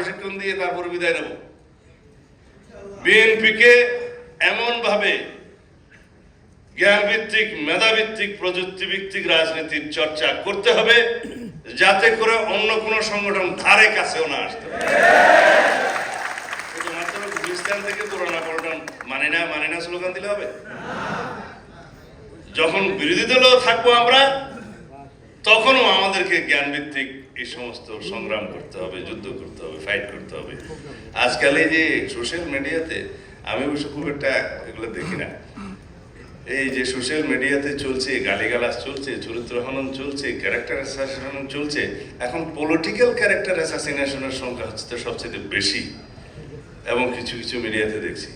প্রশিক্ষণ দিয়ে তারপর বিদায় নেব। বিএনপিকে এমন ভাবে জ্ঞানভিত্তিক, মেধাভিত্তিক প্রযুক্তি ভিত্তিক রাজনীতির চর্চা করতে হবে যাতে করে অন্য কোনো সংগঠন ধারে কাছেও না আসতে থেকে করোনা পল্টন মানি না মানি না স্লোগান দিলে হবে? যখন বিরোধী দলেও থাকব আমরা, তখনও আমাদেরকে জ্ঞানভিত্তিক এই সমস্ত সংগ্রাম করতে হবে, যুদ্ধ করতে হবে ফাইট করতে হবে। আজকাল এই যে সোশ্যাল মিডিয়াতে আমি অবশ্য খুব একটা এগুলো দেখি না। এই যে সোশ্যাল মিডিয়াতে চলছে, গালিগালাজ চলছে, চরিত্র হনন চলছে ক্যারেক্টার অ্যাসাসিনেশন চলছে, এখন পলিটিক্যাল ক্যারেক্টার অ্যাসাসিনেশনের সংখ্যা হচ্ছে তো সবচেয়ে বেশি। এবং কিছু কিছু মিডিয়াতে দেখছি।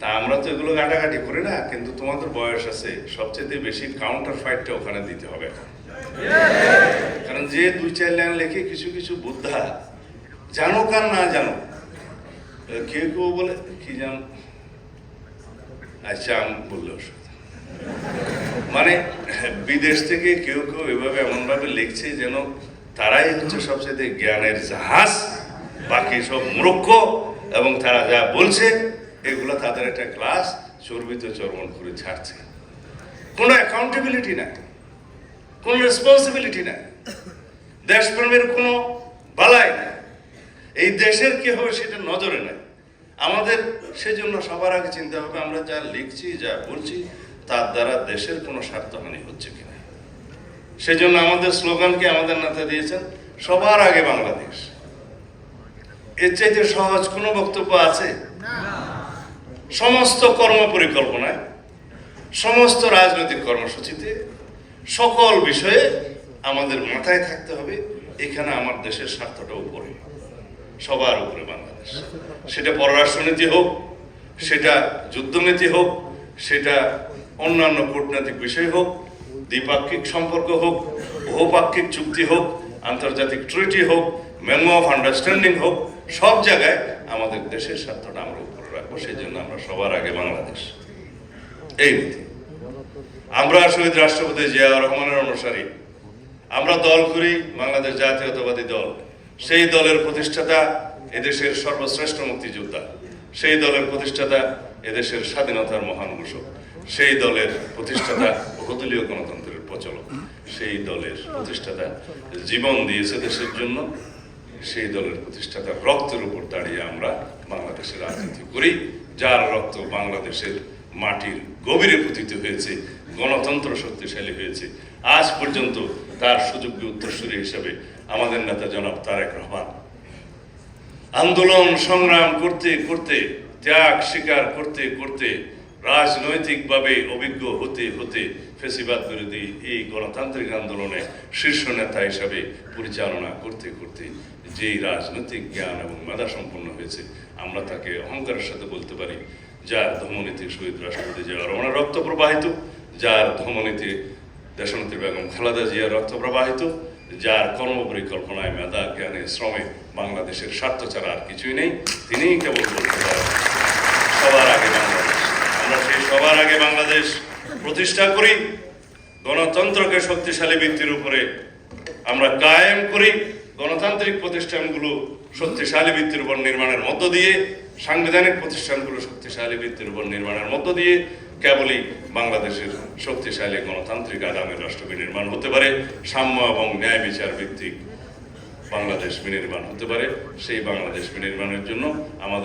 তা আমরা তো এগুলো ঘাটাঘাটি করি না, কিন্তু তোমাদের বয়স আছে, সবচেয়ে বেশি কাউন্টার ফাইটটা ওখানে দিতে হবে। কারণ যে দুই চার লাইন লেখে কিছু কিছু বুদ্ধা জানো কার না জানো কেউ কেউ বলে, কি জানো আচ্ছা আমি বললে মানে বিদেশ থেকে কেউ কেউ এভাবে এমনভাবে লিখছে যেন তারাই হচ্ছে সবচেয়ে জ্ঞানের জাহাজ, বাকি সব মূর্খ, এবং তারা যা বলছে এগুলো তাদের একটা ক্লাস চর্বিত চর্বণ করে ছাড়ছে। কোনো অ্যাকাউন্টেবিলিটি নাই, কোনো রেসপন্সিবিলিটি নাই। দেশপ্রেমের কোনো বালাই নাই। এই দেশের কি হবে সেটা নজরে নাই। আমাদের সেজন্য সবার আগে চিন্তা হবে, আমরা যা লিখছি, যা বলছি, তার দ্বারা দেশের কোনো স্বার্থহানি হচ্ছে কিনা। সেজন্য আমাদের স্লোগানকে আমাদের নেতা দিয়েছেন? সবার আগে বাংলাদেশ। এর চাইতে সহজ কোনো বক্তব্য আছে? সমস্ত কর্ম পরিকল্পনায় সমস্ত রাজনৈতিক কর্মসূচিতে, সকল বিষয়ে আমাদের মাথায় থাকতে হবে, এখানে আমার দেশের স্বার্থটা উপরে। সবার উপরে বাংলাদেশ। সেটা পররাষ্ট্রনীতি হোক, সেটা যুদ্ধনীতি হোক, সেটা অন্যান্য কূটনৈতিক বিষয় হোক, দ্বিপাক্ষিক সম্পর্ক হোক, বহুপাক্ষিক চুক্তি হোক, আন্তর্জাতিক ট্রিটি হোক, মেমো অফ আন্ডারস্ট্যান্ডিং হোক, সব জায়গায় আমাদের দেশের স্বার্থটা আমরা উপরে। রাখব সেই জন্য আমরা সবার আগে বাংলাদেশ। এই আমরা শহীদ রাষ্ট্রপতি জিয়া রহমানের অনুসারী। আমরা দল করি, বাংলাদেশ জাতীয়তাবাদী দল। সেই দলের প্রতিষ্ঠাতা এদেশের সর্বশ্রেষ্ঠ মুক্তিযোদ্ধা। সেই দলের প্রতিষ্ঠাতা এদেশের স্বাধীনতার মহান ঘোষক। সেই দলের প্রতিষ্ঠাতা বহুদলীয় গণতন্ত্রের প্রচলক। সেই দলের প্রতিষ্ঠাতা জীবন দিয়েছে দেশের জন্য। সেই দলের প্রতিষ্ঠাতা রক্তের উপর দাঁড়িয়ে আমরা বাংলাদেশের রাজনীতি করি, যার রক্ত বাংলাদেশের মাটির গভীরে পতিত হয়েছে, গণতন্ত্র শক্তিশালী হয়েছে। আজ পর্যন্ত তার সুযোগ্য উত্তরসূরি হিসেবে আমাদের নেতা জনাব তারেক রহমান। আন্দোলন সংগ্রাম করতে করতে, ত্যাগ স্বীকার করতে করতে রাজনৈতিকভাবে অভিজ্ঞ হতে হতে ফেসিবাদ বিরোধী এই গণতান্ত্রিক আন্দোলনে শীর্ষ নেতা হিসাবে পরিচালনা করতে করতে যেই রাজনৈতিক জ্ঞান এবং মেধা সম্পন্ন হয়েছে, আমরা তাকে অহংকারের সাথে বলতে পারি, যার ধমনীতে শহীদ রাষ্ট্রপতি জিয়া রহমানের রক্ত প্রবাহিত, যার ধমনীতে দেশনেত্রী বেগম খালেদা জিয়ার রক্ত প্রবাহিত, যার কর্মপরিকল্পনায় মেধা, জ্ঞানে, শ্রমে বাংলাদেশের স্বার্থ ছাড়া আর কিছুই নেই, তিনিই কেবল বলতে পারেন, সবার আগে সবার আগে বাংলাদেশ প্রতিষ্ঠা করি, গণতন্ত্রকে শক্তিশালী ভিত্তির উপরে আমরা কায়েম করি, গণতান্ত্রিক প্রতিষ্ঠানগুলো শক্তিশালী ভিত্তির উপর নির্মাণের মধ্য দিয়ে, সাংবিধানিক প্রতিষ্ঠানগুলো শক্তিশালী ভিত্তির উপর নির্মাণের মধ্য দিয়ে কেবলই বাংলাদেশের শক্তিশালী গণতান্ত্রিক আগামী রাষ্ট্র বিনির্মাণ হতে পারে, সাম্য এবং ন্যায় বিচার ভিত্তিক বাংলাদেশ বিনির্মাণ হতে পারে। সেই বাংলাদেশ বিনির্মাণের জন্য আমাদের